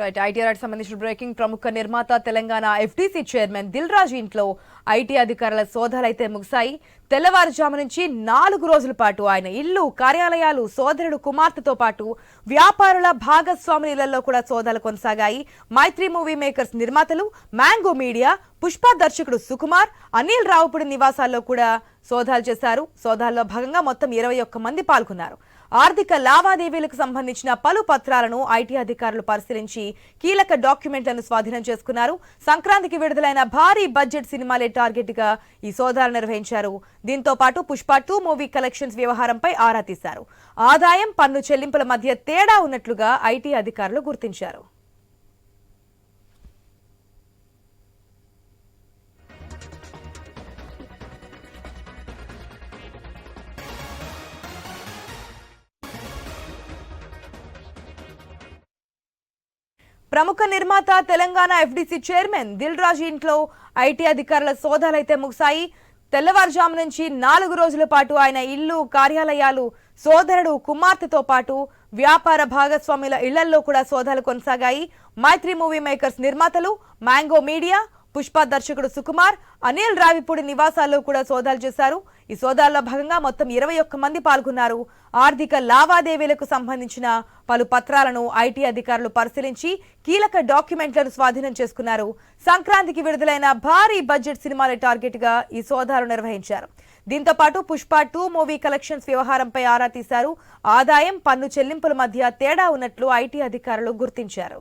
Right ITR సంబంధించిన breaking ప్రముఖ నిర్మాత తెలంగాణ ఎఫ్టీసీ చైర్మన్ దిల్ రాజు ఇంట్లో ఐటీ అధికారుల సోదాలైతే ముగిశాయి. తెల్లవారుజాము నుంచి నాలుగు రోజుల పాటు ఆయన ఇల్లు కార్యాలయాలు సోదరుడు కుమార్తెతో పాటు వ్యాపారుల భాగస్వాముల ఇళ్ళలో కూడా సోదాలు కొనసాగాయి. మైత్రి మూవీ మేకర్స్ నిర్మాతలు మ్యాంగో మీడియా పుష్ప దర్శకుడు సుకుమార్ అనిల్ రావుపూడి నివాసాల్లో కూడా సోదాలు చేశారు. సోదాల్లో భాగంగా మొత్తం ఇరవై ఒక్క మంది పాల్గొన్నారు. ఆర్థిక లావాదేవీలకు సంబంధించిన పలు పత్రాలను ఐటీ అధికారులు పరిశీలించి కీలక డాక్యుమెంట్లను స్వాధీనం చేసుకున్నారు. సంక్రాంతికి విడుదలైన భారీ బడ్జెట్ సినిమాలే టార్గెట్గా ఈ సోదాలు నిర్వహించారు. దీంతో పాటు పుష్ప టూ మూవీ కలెక్షన్స్ వ్యవహారంపై ఆరా తీశారు. ఆదాయం పన్ను చెల్లింపుల మధ్య తేడా ఉన్నట్లుగా ఐటీ అధికారులు గుర్తించారు. ప్రముఖ నిర్మాత తెలంగాణ ఎఫ్డీసీ చైర్మన్ దిల్ రాజు ఇంట్లో ఐటీ అధికారుల సోదాలైతే ముగిశాయి. తెల్లవారుజాము నుంచి నాలుగు రోజుల పాటు ఆయన ఇల్లు కార్యాలయాలు సోదరుడు కుమార్తెతో పాటు వ్యాపార భాగస్వాముల ఇళ్ళల్లో కూడా సోదాలు కొనసాగాయి. మైత్రి మూవీ మేకర్స్ నిర్మాతలు మ్యాంగో మీడియా పుష్ప దర్శకుడు సుకుమార్ అనిల్ రావిపూడి నివాసాల్లో కూడా సోదాలు చేశారు. ఈ సోదాల్లో భాగంగా మొత్తం ఇరవై ఒక్క మంది పాల్గొన్నారు. ఆర్థిక లావాదేవీలకు సంబంధించిన పలు పత్రాలను ఐటీ అధికారులు పరిశీలించి కీలక డాక్యుమెంట్లను స్వాధీనం చేసుకున్నారు. సంక్రాంతికి విడుదలైన భారీ బడ్జెట్ సినిమాల టార్గెట్గా ఈ సోదాలు నిర్వహించారు. దీంతో పాటు పుష్ప టూ మూవీ కలెక్షన్స్ వ్యవహారంపై ఆరా తీశారు. ఆదాయం పన్ను చెల్లింపుల మధ్య తేడా ఉన్నట్లు ఐటీ అధికారులు గుర్తించారు.